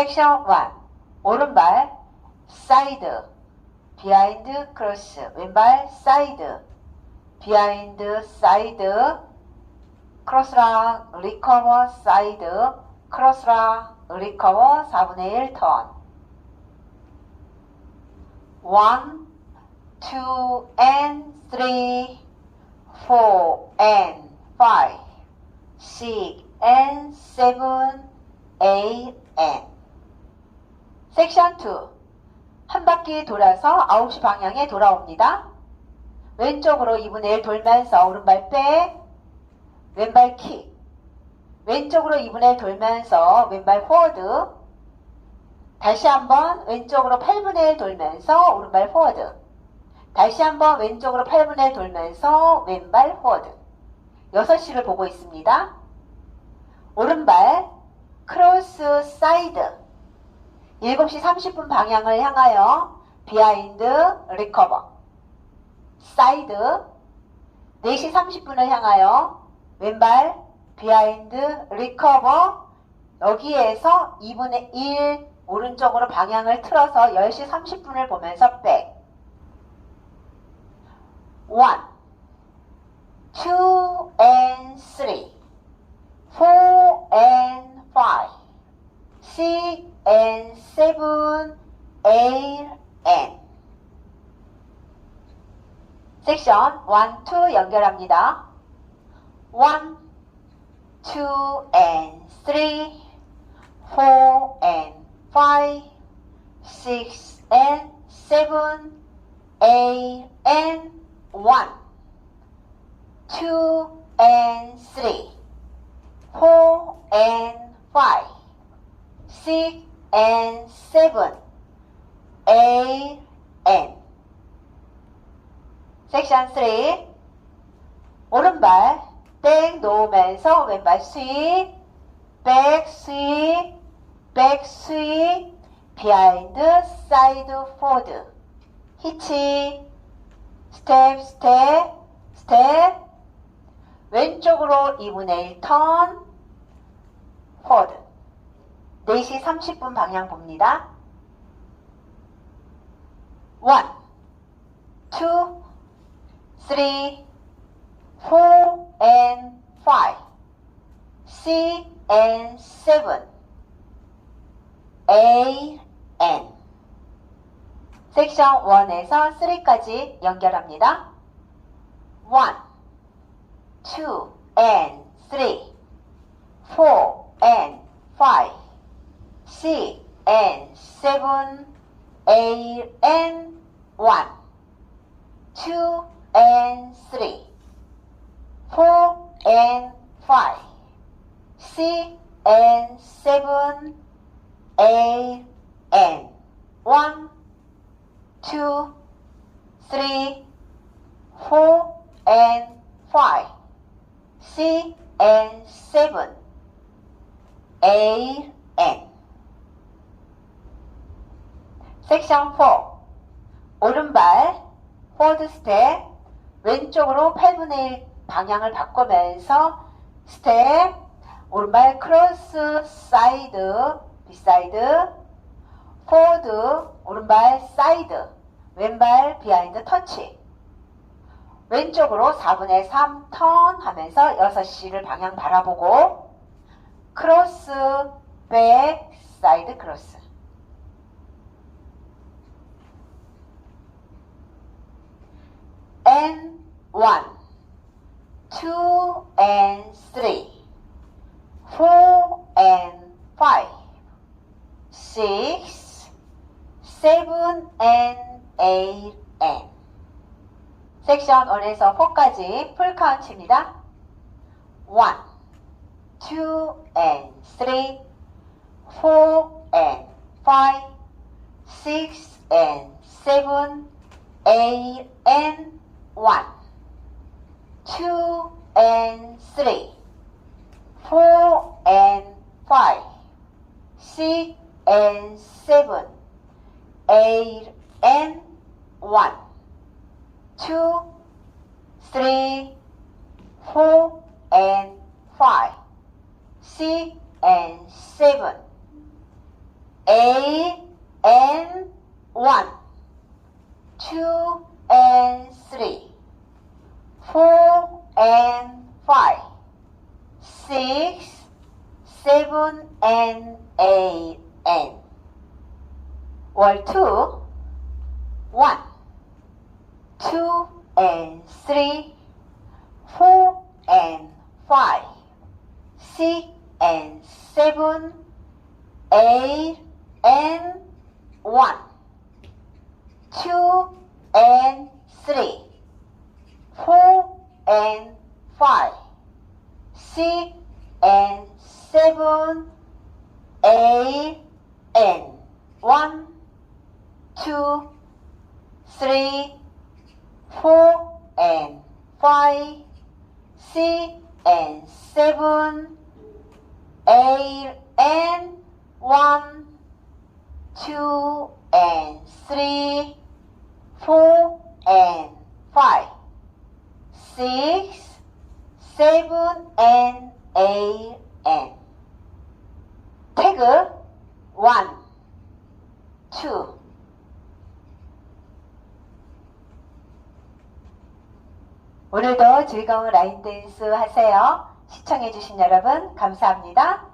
섹션 1 오른발 사이드 비하인드 크로스 왼발 사이드 비하인드 사이드 크로스랑 리커버 사이드 크로스랑 리커버 4분의 1턴 1 2 and 3 4 and 5 6 and 7 8 and 섹션 2 한 바퀴 돌아서 9시 방향에 돌아옵니다. 왼쪽으로 2분의 1 돌면서 오른발 백, 왼발 킥. 왼쪽으로 2분의 1 돌면서 왼발 포워드. 다시 한번 왼쪽으로 8분의 1 돌면서 오른발 포워드. 다시 한번 왼쪽으로 8분의 1 돌면서 왼발 포워드. 6시를 보고 있습니다. 오른발 크로스 사이드. 7시 30분 방향을 향하여 비하인드 리커버 사이드 4시 30분을 향하여 왼발 비하인드 리커버 여기에서 2분의 1 오른쪽으로 방향을 틀어서 10시 30분을 보면서 백 1, 2 and 3 4 and 5 6 and 7, 8 and 섹션 1, 2 연결합니다. 1, 2 and 3, 4 and 5, 6 and 7, 8 and 1, 2 and 3, 4 and 5, 6 and 7, 8 and 섹션 3 오른발 백 놓으면서 왼발 스윗 백 스윗 백 스윗 비하인드 사이드 포드 히치. 스텝 스텝 스텝 왼쪽으로 2분의 1 턴. 포드 4시 30분 방향 봅니다. 1, 2, 3, 4 and 5, 6 and 7, 8 and 섹션 1에서 3까지 연결합니다. 1, 2 and 3, 4 and 5, C N seven A N one two and three four and five C N seven A N one two three four and five C and seven A and 섹션 4 오른발 포드 스텝 왼쪽으로 8분의 1 방향을 바꾸면서 스텝 오른발 크로스 사이드 비사이드 포드 오른발 사이드 왼발 비하인드 터치 왼쪽으로 4분의 3 턴 하면서 6시를 방향 바라보고 크로스 백 사이드 크로스 and 1, 2 and 3, 4 and 5, 6, 7 and 8 and 섹션 1에서 4까지 풀 카운트입니다. 1, 2 and 3, 4 and 5, 6 and 7, 8 and one, two and three, four and five, six and seven, eight and one, two, three, four and five, six and seven, eight and one, two and 3, 4 and 5, 6, 7 and 8 and 월 2, 1, 2 and 3, 4 and 5, 6 and 7, 8 and 1, 2 three, four and five, six and seven, eight and one, two, three, four and five, six and seven, eight and one, two and three, four and 5, 6, 7 and 8 and 태그 1, 2 오늘도 즐거운 라인 댄스 하세요. 시청해주신 여러분 감사합니다.